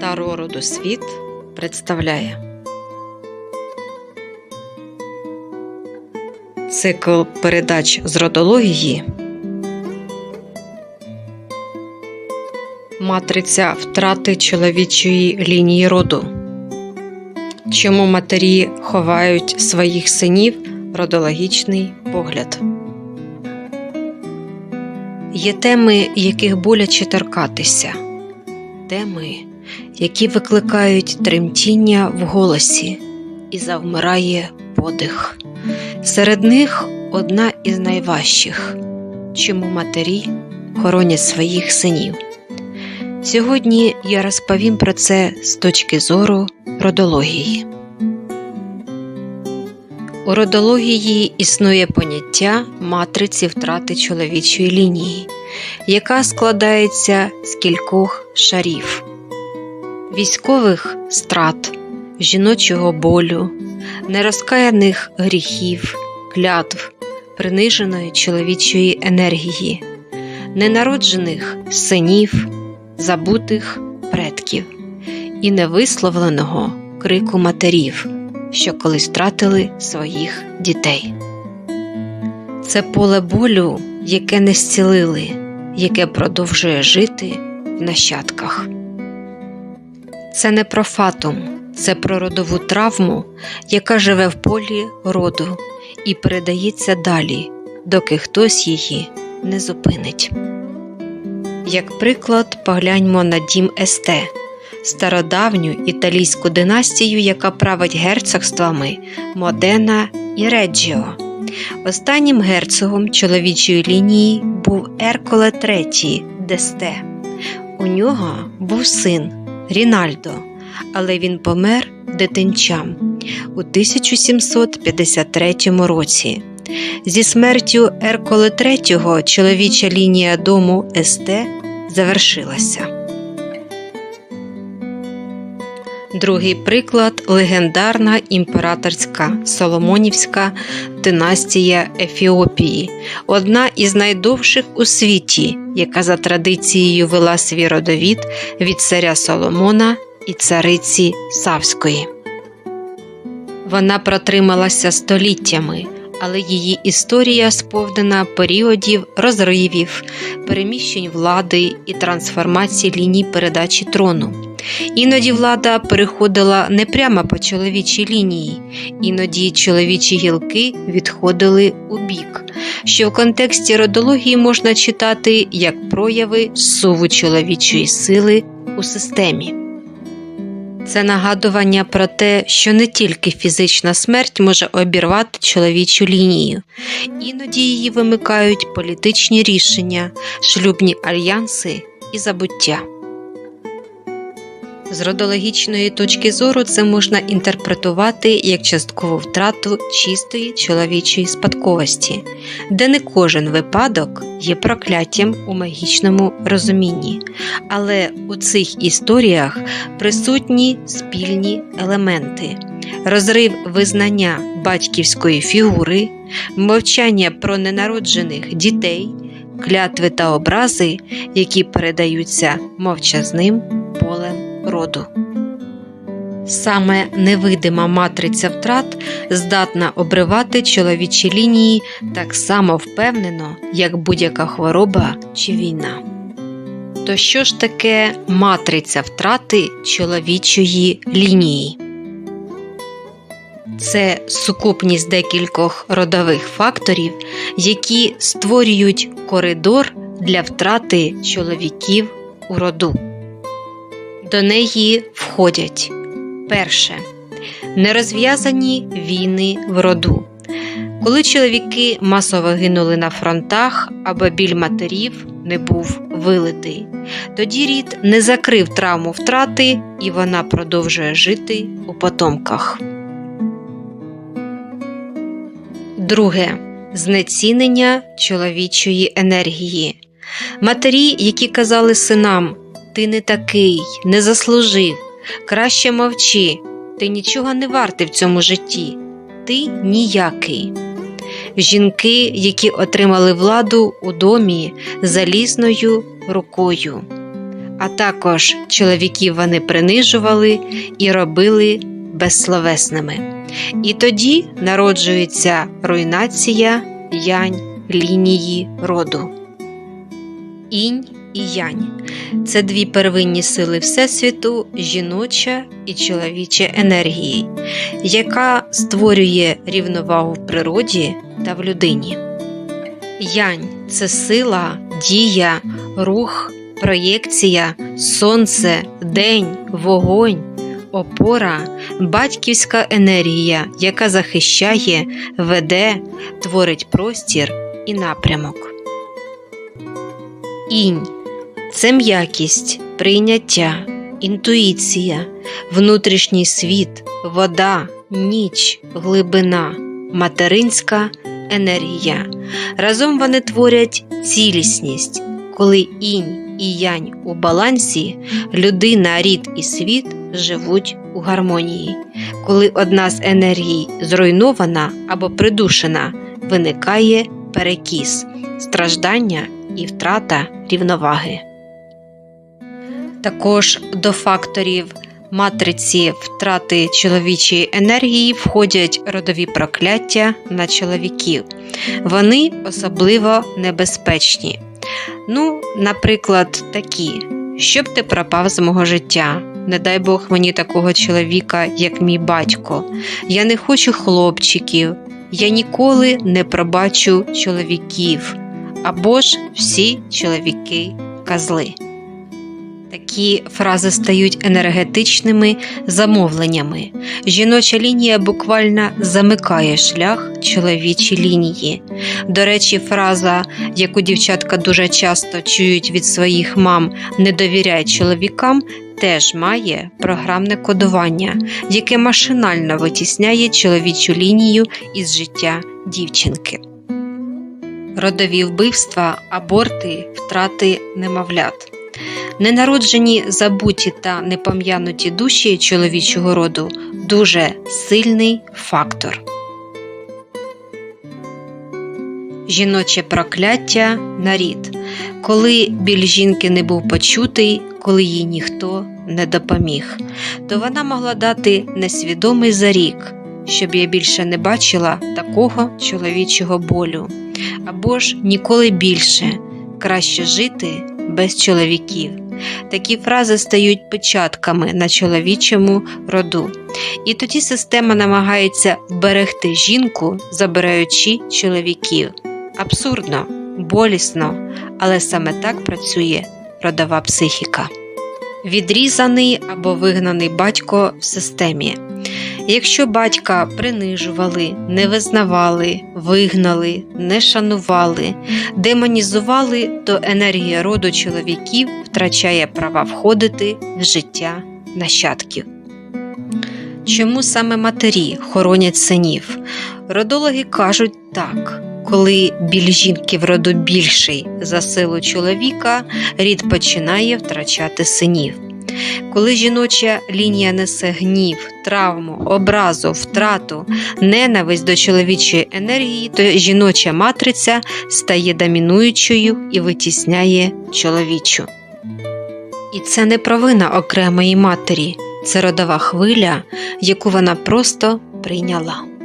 Таро Родосвіт представляє цикл передач з родології Матриця втрати чоловічої лінії роду. Чому матері ховають своїх синів родологічний погляд. Є теми, яких боляче торкатися, теми, які викликають тремтіння в голосі і завмирає подих. Серед них одна із найважчих, чому матері хоронять своїх синів. Сьогодні я розповім про це з точки зору родології. У родології існує поняття матриці втрати чоловічої лінії, яка складається з кількох шарів військових страт, жіночого болю, нерозкаяних гріхів, клятв, приниженої чоловічої енергії, ненароджених синів, забутих предків і невисловленого крику матерів що колись втратили своїх дітей. Це поле болю, яке не зцілили, яке продовжує жити в нащадках. Це не про фатум, це про родову травму, яка живе в полі роду і передається далі, доки хтось її не зупинить. Як приклад, погляньмо на дім Есте стародавню італійську династію, яка править герцогствами Модена і Реджіо. Останнім герцогом чоловічої лінії був Ерколе III Десте. У нього був син Рінальдо, але він помер дитинчам у 1753 році. Зі смертю Ерколи III чоловіча лінія дому Есте завершилася. Другий приклад легендарна імператорська Соломонівська династія Ефіопії, одна із найдовших у світі, яка за традицією вела свій родовід від царя Соломона і цариці Савської. Вона протрималася століттями, але її історія сповнена періодів розривів, переміщень влади і трансформації ліній передачі трону. Іноді влада переходила не прямо по чоловічій лінії, іноді чоловічі гілки відходили у бік, що в контексті родології можна читати як прояви суву чоловічої сили у системі. Це нагадування про те, що не тільки фізична смерть може обірвати чоловічу лінію, іноді її вимикають політичні рішення, шлюбні альянси і забуття. З родологічної точки зору це можна інтерпретувати як часткову втрату чистої чоловічої спадковості, де не кожен випадок є прокляттям у магічному розумінні, але у цих історіях присутні спільні елементи, розрив визнання батьківської фігури, мовчання про ненароджених дітей, клятви та образи, які передаються мовчазним полем роду. Саме невидима матриця втрат здатна обривати чоловічі лінії так само впевнено, як будь-яка хвороба чи війна. То що ж таке матриця втрати чоловічої лінії? Це сукупність декількох родових факторів, які створюють коридор для втрати чоловіків у роду. До неї входять перше нерозв'язані війни в роду. Коли чоловіки масово гинули на фронтах або біль матерів не був вилитий, тоді рід не закрив травму втрати і вона продовжує жити у потомках. Друге знецінення чоловічої енергії. Матері, які казали синам ти не такий, не заслужив. Краще мовчи, ти нічого не вартий в цьому житті, ти ніякий. Жінки, які отримали владу у домі залізною рукою. а також чоловіків вони принижували і робили безсловесними. І тоді народжується руйнація янь лінії роду. Інь і янь це дві первинні сили Всесвіту, жіноча і чоловіча енергії, яка створює рівновагу в природі та в людині. Янь це сила, дія, рух, проєкція, сонце, день, вогонь, опора, батьківська енергія, яка захищає, веде, творить простір і напрямок. Інь це м'якість, прийняття, інтуїція, внутрішній світ, вода, ніч, глибина, материнська енергія. Разом вони творять цілісність, коли інь і янь у балансі, людина, рід і світ живуть у гармонії. Коли одна з енергій зруйнована або придушена, виникає перекіс, страждання і втрата рівноваги. Також до факторів матриці втрати чоловічої енергії входять родові прокляття на чоловіків. Вони особливо небезпечні. Ну, наприклад, такі, щоб ти пропав з мого життя. Не дай Бог мені такого чоловіка, як мій батько. Я не хочу хлопчиків, я ніколи не пробачу чоловіків. Або ж всі чоловіки козли. Такі фрази стають енергетичними замовленнями. Жіноча лінія буквально замикає шлях чоловічій лінії. До речі, фраза, яку дівчатка дуже часто чують від своїх мам не довіряй чоловікам, теж має програмне кодування, яке машинально витісняє чоловічу лінію із життя дівчинки. Родові вбивства, аборти, втрати немовлят. Ненароджені забуті та непом'януті душі чоловічого роду дуже сильний фактор. Жіноче прокляття на рід. Коли біль жінки не був почутий, коли їй ніхто не допоміг, то вона могла дати несвідомий зарік, щоб я більше не бачила такого чоловічого болю, або ж ніколи більше краще жити без чоловіків. Такі фрази стають печатками на чоловічому роду. І тоді система намагається вберегти жінку, забираючи чоловіків. Абсурдно, болісно, але саме так працює родова психіка. Відрізаний або вигнаний батько в системі. Якщо батька принижували, не визнавали, вигнали, не шанували, демонізували, то енергія роду чоловіків втрачає права входити в життя нащадків. Чому саме матері хоронять синів? Родологи кажуть так. Коли біль жінки в роду більший за силу чоловіка, рід починає втрачати синів. Коли жіноча лінія несе гнів, травму, образу, втрату, ненависть до чоловічої енергії, то жіноча матриця стає домінуючою і витісняє чоловічу. І це не провина окремої матері, це родова хвиля, яку вона просто прийняла.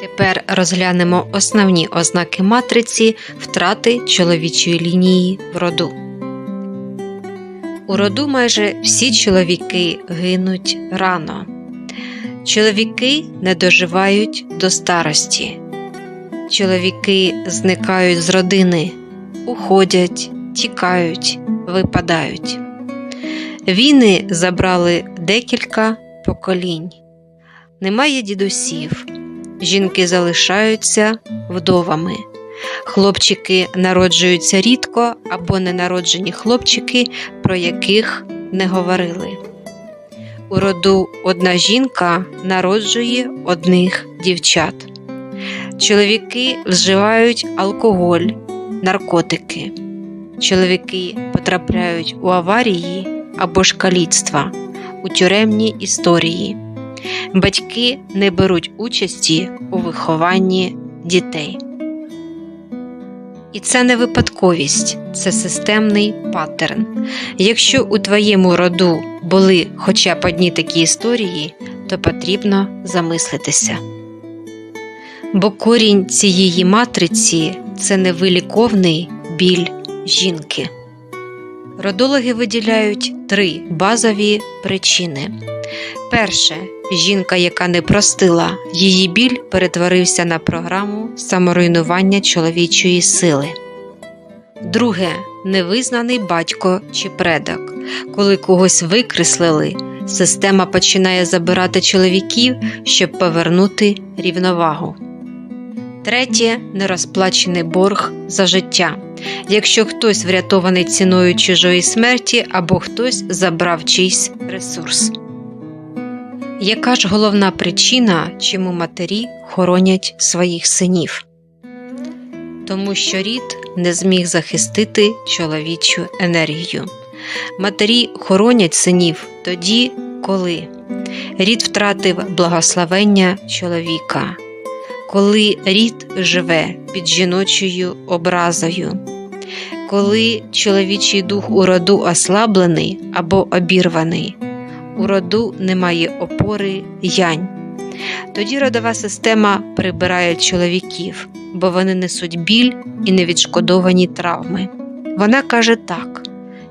Тепер розглянемо основні ознаки матриці втрати чоловічої лінії в роду. У роду майже всі чоловіки гинуть рано. Чоловіки не доживають до старості. Чоловіки зникають з родини, уходять, тікають, випадають. Війни забрали декілька поколінь. Немає дідусів, жінки залишаються вдовами. Хлопчики народжуються рідко або ненароджені хлопчики, про яких не говорили. У роду одна жінка народжує одних дівчат. Чоловіки вживають алкоголь, наркотики. Чоловіки потрапляють у аварії або ж каліцтва, у тюремні історії. Батьки не беруть участі у вихованні дітей. І це не випадковість, це системний паттерн. Якщо у твоєму роду були хоча б одні такі історії, то потрібно замислитися. Бо корінь цієї матриці це невиліковний біль жінки. Родологи виділяють три базові причини. Перше, жінка, яка не простила, її біль перетворився на програму саморуйнування чоловічої сили. Друге, невизнаний батько чи предок. Коли когось викреслили, система починає забирати чоловіків, щоб повернути рівновагу. Третє нерозплачений борг за життя. Якщо хтось врятований ціною чужої смерті або хтось забрав чийсь ресурс. Яка ж головна причина, чому матері хоронять своїх синів? Тому що рід не зміг захистити чоловічу енергію. Матері хоронять синів тоді, коли рід втратив благословення чоловіка, коли рід живе під жіночою образою, коли чоловічий дух у роду ослаблений або обірваний у роду немає опори янь. Тоді родова система прибирає чоловіків, бо вони несуть біль і невідшкодовані травми. Вона каже так: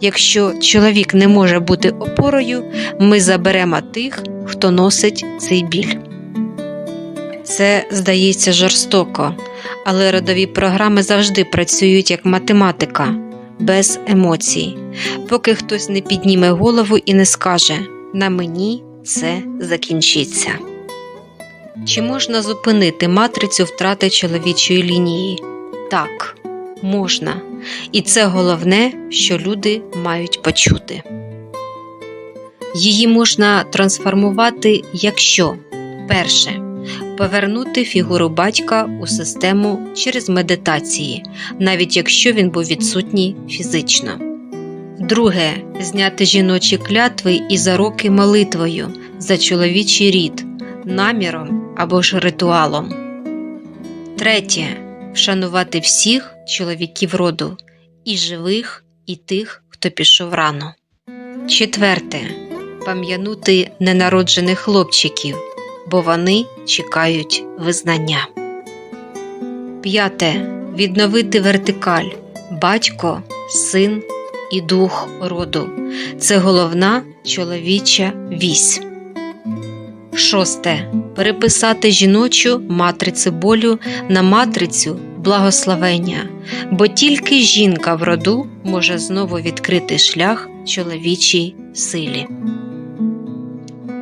якщо чоловік не може бути опорою, ми заберемо тих, хто носить цей біль. Це здається жорстоко, але родові програми завжди працюють як математика, без емоцій, поки хтось не підніме голову і не скаже на мені це закінчиться. Чи можна зупинити матрицю втрати чоловічої лінії? Так, можна. І це головне, що люди мають почути. Її можна трансформувати, якщо перше повернути фігуру батька у систему через медитації, навіть якщо він був відсутній фізично. Друге зняти жіночі клятви і зароки молитвою за чоловічий рід, наміром або ж ритуалом. Третє вшанувати всіх чоловіків роду, і живих, і тих, хто пішов рано. Четверте пам'янути ненароджених хлопчиків, бо вони чекають визнання. П'яте відновити вертикаль батько, син і дух роду. Це головна чоловіча вісь. Шосте. Переписати жіночу матрицю болю на матрицю благословення, бо тільки жінка в роду може знову відкрити шлях чоловічій силі.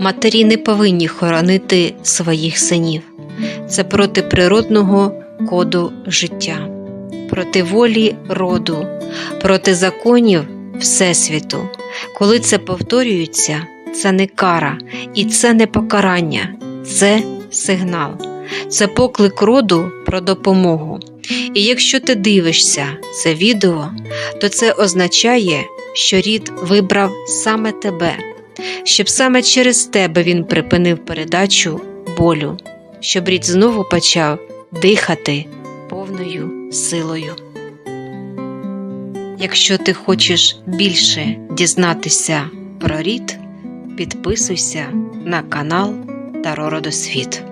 Матері не повинні хоронити своїх синів. Це проти природного коду життя, проти волі роду, проти законів Всесвіту. Коли це повторюється, це не кара і це не покарання, це сигнал, це поклик роду про допомогу. І якщо ти дивишся це відео, то це означає, що рід вибрав саме тебе, щоб саме через тебе він припинив передачу болю, щоб рід знову почав дихати повною силою. Якщо ти хочеш більше дізнатися про рід, підписуйся на канал Таро Родосвіт.